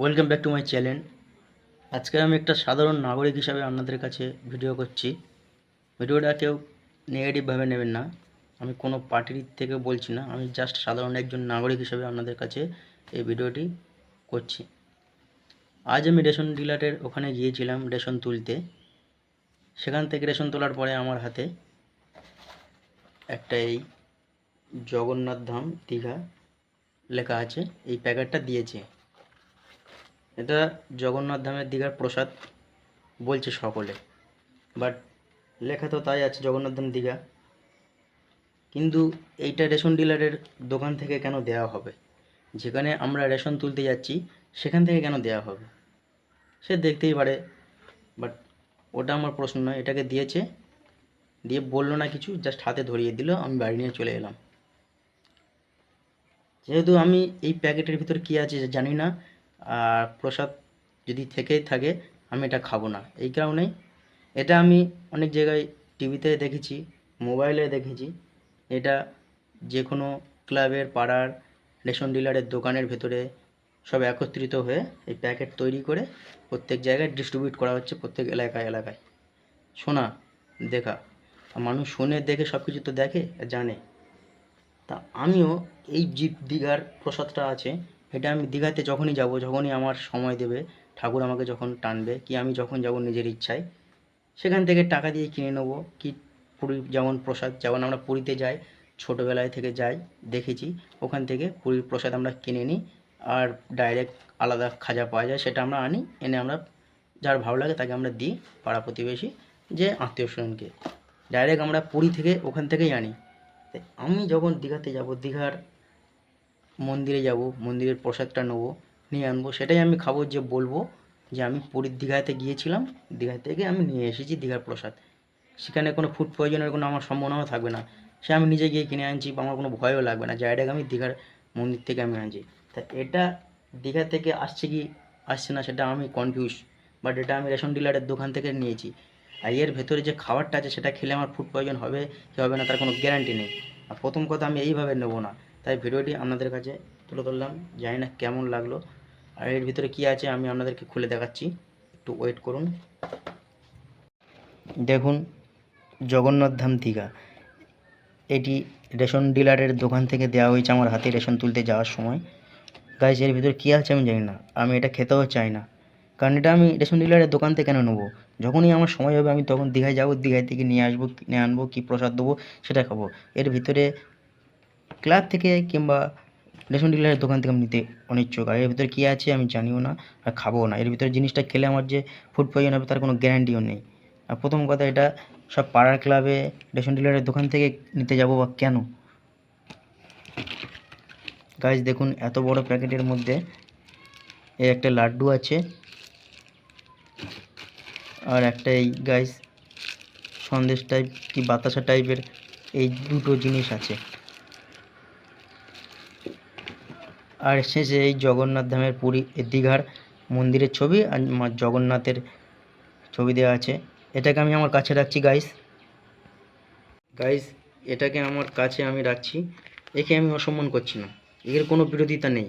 Welcome back to my channel আজকে আমি একটা সাধারণ নাগরিক হিসাবে আপনাদের কাছে ভিডিও করছি। ভিডিওটা কেউ নেগেটিভভাবে নেবেন না। আমি কোনো পার্টির থেকে বলছি না। আমি জাস্ট সাধারণ একজন নাগরিক হিসাবে আপনাদের কাছে এই ভিডিওটি করছি। আজ আমি রেশন ডিলারের ওখানে গিয়েছিলাম রেশন তুলতে। সেখান থেকে রেশন তোলার পরে আমার হাতে একটা এই জগন্নাথ ধাম দীঘা লেখা আছে। এই প্যাকেটটা দিয়েছে। এটা জগন্নাথ ধামের দীঘার প্রসাদ বলছে সকলে। বাট লেখা তো তাই আছে জগন্নাথ ধাম দীঘা। কিন্তু এইটা রেশন ডিলারের দোকান থেকে কেন দেওয়া হবে? যেখানে আমরা রেশন তুলতে যাচ্ছি, সেখান থেকে কেন দেওয়া হবে? সে দেখতেই পারে। বাট ওটা আমার প্রশ্ন নয়, এটাকে দিয়েছে। দিয়ে বলল না কিছু জাস্ট হাতে ধরিয়ে দিল, আমি বাড়ি নিয়ে চলে এলাম। যেহেতু আমি এই প্যাকেটের ভিতর কী আছে জানি না আর প্রসাদ যদি থেকেই থাকে, আমি এটা খাব না। এই কারণেই এটা আমি অনেক জায়গায় টিভিতে দেখেছি মোবাইলে দেখেছি। এটা যে কোনো ক্লাবের পাড়ার রেশন ডিলারের দোকানের ভেতরে সব একত্রিত হয়ে এই প্যাকেট তৈরি করে প্রত্যেক জায়গায় ডিস্ট্রিবিউট করা হচ্ছে প্রত্যেক এলাকায় এলাকায়। শোনা, দেখা। মানুষ শুনে, দেখে সব কিছু তো দেখে, জানে। তা আমিও এই জীব দীঘার প্রসাদটা আছে এটা আমি দীঘাতে যখনই যাব, যখনই আমার সময় দেবে, ঠাকুর আমাকে যখন টানবে কি আমি যখন যাব নিজের ইচ্ছায়, সেখান থেকে টাকা দিয়ে কিনে নেব, কি পুরী যেমন প্রসাদ, যেমন আমরা পুরীতে যাই, ছোটোবেলায় থেকে যাই, দেখেছি, ওখান থেকে পুরীর প্রসাদ আমরা কিনে নিই, আর ডাইরেক্ট আলাদা খাজা পাওয়া যায়, সেটা আমরা আনি, এনে আমরা যার ভালো লাগে তাকে আমরা দিই পাড়া প্রতিবেশী যে আত্মীয় স্বজনকে। ডাইরেক্ট আমরা পুরী থেকে ওখান থেকেই আনি। আমি যখন দীঘাতে যাব, দীঘার মন্দিরে যাব, মন্দিরের প্রসাদটা নেব, নিয়ে আনব। সেটাই আমি খাব, যে বলব যে আমি পুরীর দীঘাতে গিয়েছিলাম, দীঘা থেকে আমি নিয়ে এসেছি দীঘার প্রসাদ। সেখানে কোনো ফুড পয়জনের কোনো আমার সম্ভাবনাও থাকবে না। সে আমি নিজে গিয়ে কিনে আনছি বা আমার কোনো ভয়ও লাগবে না। ডাইরেক্ট আমি দীঘার মন্দির থেকে আমি আনছি। তা এটা দীঘা থেকে আসছে কি আসছে না সেটা আমি কনফিউজ বাট এটা আমি রেশন ডিলারের দোকান থেকে নিয়েছি। আর এর ভেতরে যে খাবারটা আছে, সেটা খেলে আমার ফুড পয়জন হবে কি হবে না তার কোনো গ্যারান্টি নেই। আর প্রথম কথা আমি এইভাবে নেব না। তাই ভিডিওটি আপনাদের কাছে তুলে ধরলাম। জানি না কেমন লাগল। আর এর ভিতরে কি আছে আমি আপনাদেরকে খুলে দেখাচ্ছি। একটু ওয়েট করুন। দেখুন, জগন্নাথ ধাম দীঘা। এটি রেশন ডিলারের দোকান থেকে দেওয়া হয়েছে আমার হাতে রেশন তুলতে যাওয়ার সময়। গাইজ এর ভিতরে কী আছে আমি জানি না। আমি এটা খেতেও চাই না। কারণ এটা আমি রেশন ডিলারের দোকান থেকে কেন নেব? যখনই আমার সময় হবে, আমি তখন দীঘায় যাব, দীঘায় থেকে নিয়ে আসব কিনে আনব, কী প্রসাদ দেবো সেটা খাব। এর ভিতরে ক্লাব থেকে কিংবা রেশন ডিলারের দোকান থেকে আমি নিতে অনিচ্ছুক। আর এর ভিতরে কী আছে আমি জানিও না আর খাব না। এর ভিতরে জিনিসটা খেলে আমার যে ফুড পয়জন হবে তার কোনো গ্যারান্টিও নেই। আর প্রথম কথা এটা, সব পাড়ার ক্লাবে রেশন ডিলারের দোকান থেকে নিতে যাব বা কেন? গাছ দেখুন, এত বড় প্যাকেটের মধ্যে এই একটা লাড্ডু আছে। আর একটা এই গাইস সন্দেশ টাইপ কি বাতাসা টাইপের এই দুটো জিনিস আছে। আর শেষে এই জগন্নাথ ধামের পুরী দীঘার মন্দিরের ছবি আর মা জগন্নাথের ছবি দেওয়া আছে। এটাকে আমি আমার কাছে রাখছি গাইস গাইস এটাকে আমার কাছে আমি রাখছি। একে আমি অসম্মান করছি না। এর কোনো বিরোধিতা নেই।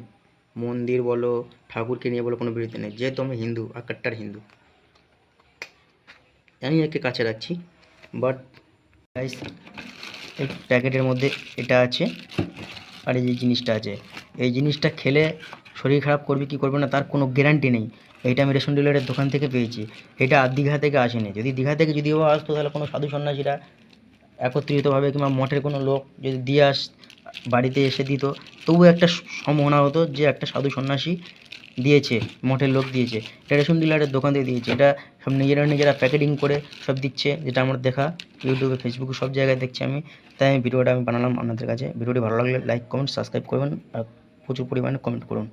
মন্দির বলো, ঠাকুরকে নিয়ে বলো, কোনো বিরোধিতা নেই। যেহেতু আমি হিন্দু আকাট্টার হিন্দু। আমি একে কাছে রাখছি। বাট গাইস এই প্যাকেটের মধ্যে এটা আছে। আর এই যে জিনিসটা আছে, এই জিনিসটা খেলে শরীর খারাপ করবে কি করবে না, তার কোনো গ্যারান্টি নেই। এইটা আমি রেশন ডিলারের দোকান থেকে পেয়েছি। এটা দীঘা থেকে আসেনি। যদি দীঘা থেকে যদিও আসতো, তাহলে কোনো সাধু সন্ন্যাসীরা একত্রিতভাবে কিংবা মঠের কোনো লোক যদি দিয়ে আস, বাড়িতে এসে দিত তবু একটা সম্ভাবনা হতো যে একটা সাধু সন্ন্যাসী দিয়েছে, মঠের লোক দিয়েছে। এটা রেশন ডিলারের দোকান থেকে দিয়েছে। এটা সব নিজেরা নিজেরা প্যাকেটিং করে সব দিচ্ছে, যেটা আমার দেখা ইউটিউবে, ফেসবুকে সব জায়গায় দেখছি আমি। তাই আমি ভিডিওটা আমি বানালাম আপনাদের কাছে। ভিডিওটি ভালো লাগলে লাইক কমেন্ট সাবস্ক্রাইব করবেন আর প্রচুর পরিমাণে কমেন্ট করুন।